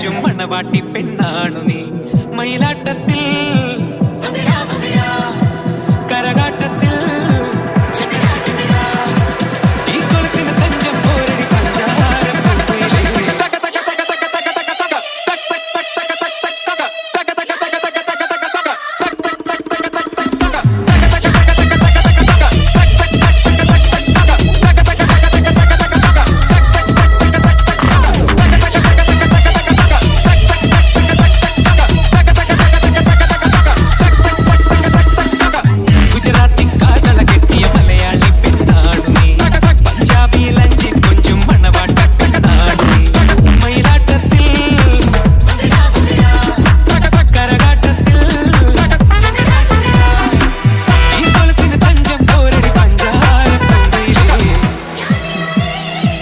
ചുമ്മണ വാട്ടി പെണ്ണാണു നീ മയിലാട്ടത്തിൽ